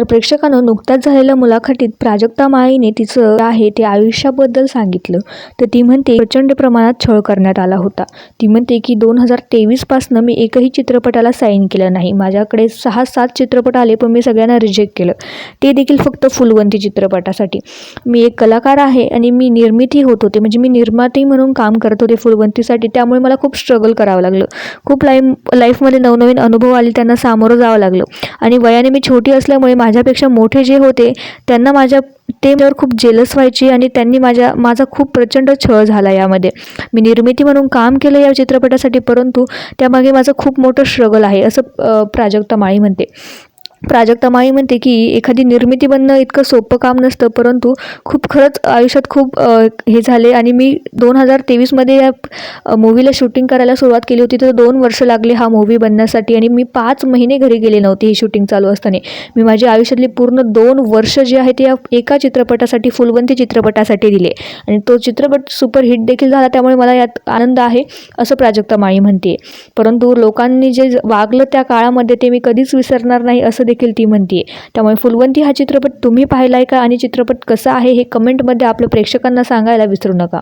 तर प्रेक्षकानं नुकत्याच झालेल्या मुलाखतीत प्राजक्ता माळीने तिचं आहे ते आयुष्याबद्दल सांगितलं. तर ती म्हणते प्रचंड प्रमाणात छळ करण्यात आला होता. ती म्हणते की दोन हजार तेवीसपासनं मी एकही चित्रपटाला साईन केलं नाही. माझ्याकडे सहा सात चित्रपट आले पण मी सगळ्यांना रिजेक्ट केलं. ते देखील फक्त फुलवंती चित्रपटासाठी. मी एक कलाकार आहे आणि मी निर्मिती होत होते. म्हणजे मी निर्माती म्हणून काम करत होते फुलवंतीसाठी. त्यामुळे मला खूप स्ट्रगल करावं लागलं. खूप लाईफ लाईफमध्ये नवनवीन अनुभव आले त्यांना सामोरं जावं लागलं. आणि वयाने मी छोटी असल्यामुळे माझ्यापेक्षा मोठे जे होते त्यांना माझ्या ते त्यावर खूप जेलस व्हायचे आणि त्यांनी माझ्या माझा खूप प्रचंड छळ झाला यामध्ये. मी निर्मिती म्हणून काम केलं या चित्रपटासाठी परंतु त्यामागे माझं खूप मोठं स्ट्रगल आहे असं प्राजक्ता माळी म्हणते. प्राजक्ता माई म्हणते की एखादी निर्मिती बनणं इतकं सोपं काम नसतं परंतु खूप खरंच आयुष्यात खूप हे झाले. आणि मी दोन हजार तेवीसमध्ये या मूवीला शूटिंग करायला सुरुवात केली होती तर दोन वर्ष लागले हा मूवी बनण्यासाठी. आणि मी पाच महिने घरी गेले नव्हते ही शूटिंग चालू असताना. मी माझ्या आयुष्यातली पूर्ण दोन वर्ष जे आहे ते या एका चित्रपटासाठी फुलवंती चित्रपटासाठी दिले. आणि तो चित्रपट सुपरहिट देखील झाला त्यामुळे मला यात आनंद आहे असं प्राजक्ता माई म्हणते. परंतु लोकांनी जे वागलं त्या काळामध्ये ते मी कधीच विसरणार नाही असं देखील ती म्हणते त्यामुळे फुलवंती हा चित्रपट तुम्ही पाहिला आहे का? आणि चित्रपट कसा आहे हे कमेंटमध्ये आपल्या प्रेक्षकांना सांगायला विसरू नका.